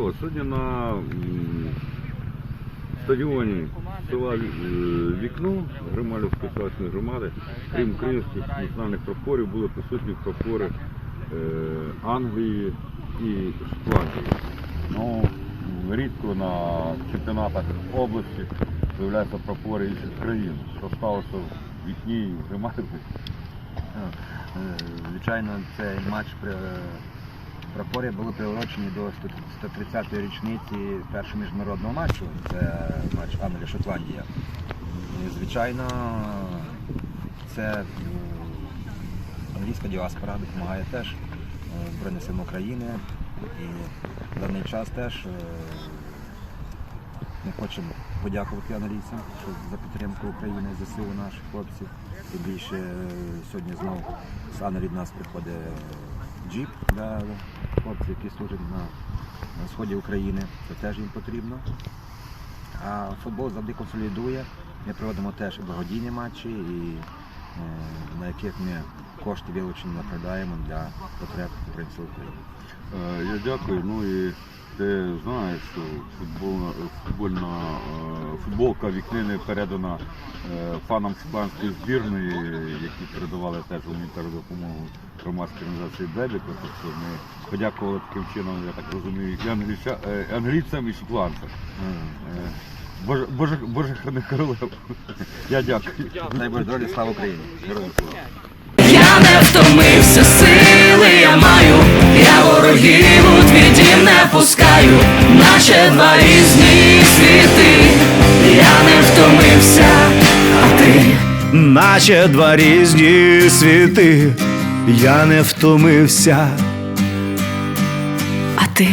Микола, сьогодні на стадіоні села е, Вікно Грималівської селищної громади, крім українських національних прапорів, були присутні прапори е, Англії і Шотландії. Ну, рідко на чемпіонатах області з'являються прапори інших країн. Що сталося в Вікні і в Грималівці? Е, Звичайно, цей матч при прапорі були приурочені до 130-ї річниці першого міжнародного матчу. Це матч Англія-Шотландія. Звичайно, це англійська діаспора допомагає теж е, Збройним силам України. І в даний час теж е, ми хочемо подякувати англійцям за підтримку України, ЗСУ наших хлопців. Тим більше е, сьогодні знову з до нас приходить джіп для хлопців, які служать на, на сході України. Це теж їм потрібно. А футбол завжди консолідує. Ми проводимо теж благодійні матчі, і, е, на яких ми кошти вилучені направляємо для потреб українців України. Е, Я дякую. Ну і ти знаєш, що футбольна, футбольна е, футболка вікнини передана е, фанам шотландської збірної, які передавали теж гуманітарну допомогу громадській організації Бебіко. Тобто ми подякували таким чином, я так розумію, і е, англійцям і шотландцям. Е, Боже, Боже, Боже храни королеву. Я дякую. Дай Боже долі, слава Україні! Я не втомився, сили я маю, я ворогів у твій дім не пускаю, наче два різні світи, втомився, а ти наче два різні світи, я не втомився. А ти